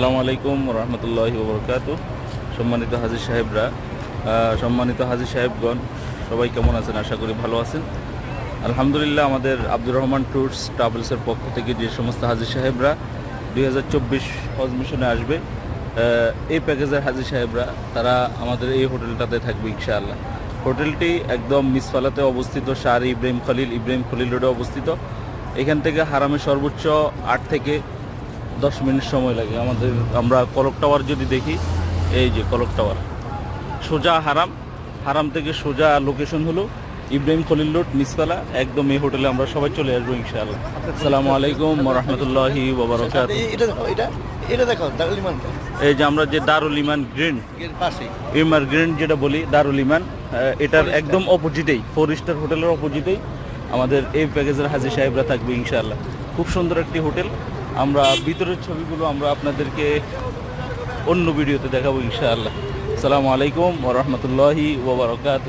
আসসালামু আলাইকুম রহমতুল্লাহি ওবরকাত সম্মানিত হাজির সাহেবরা সম্মানিত হাজির সাহেবগণ, সবাই কেমন আছেন? আশা করি ভালো আছেন। আলহামদুলিল্লাহ, আমাদের আব্দুর রহমান ট্যুরস ট্রাভেলসের পক্ষ থেকে যে সমস্ত হাজির সাহেবরা দুই হাজার চব্বিশ হজ মিশনে আসবে এই প্যাকেজের হাজির সাহেবরা, তারা আমাদের এই হোটেলটাতে থাকবে ইনশাআল্লাহ। হোটেলটি একদম মিসফালাতে অবস্থিত শাহ ইব্রাহিম খলিল ইব্রাহিম খলিল রোডে অবস্থিত। এখান থেকে হারামে সর্বোচ্চ আট থেকে দশ মিনিট সময় লাগে। আমাদের আমরা কলক টাওয়ার যদি দেখি এই যে কলক টাওয়ার সোজা হারাম হারাম থেকে সোজা লোকেশন হলো ইব্রাহিম খলিল রোড মিসপালা একদম এই হোটেলে আমরা সবাই চলে আসব ইনশাআল্লাহ। আসসালামু আলাইকুম রহমতুল্লাহি এই যে আমরা যে দারুল ইমান গ্রিন ইমার গ্রিন যেটা বলি দারুল ইমান এটার একদম অপোজিটেই ফোর স্টার হোটেলের অপোজিটেই আমাদের এই প্যাকেজের হাজির সাহেবরা থাকবে ইনশাআল্লাহ। খুব সুন্দর একটি হোটেল আমরা ভিতরের ছবিগুলো আমরা আপনাদেরকে অন্য ভিডিওতে দেখাবো ইনশাআল্লাহ। আসসালামু আলাইকুম ওরহমতুল্লাহি ওবরাকাত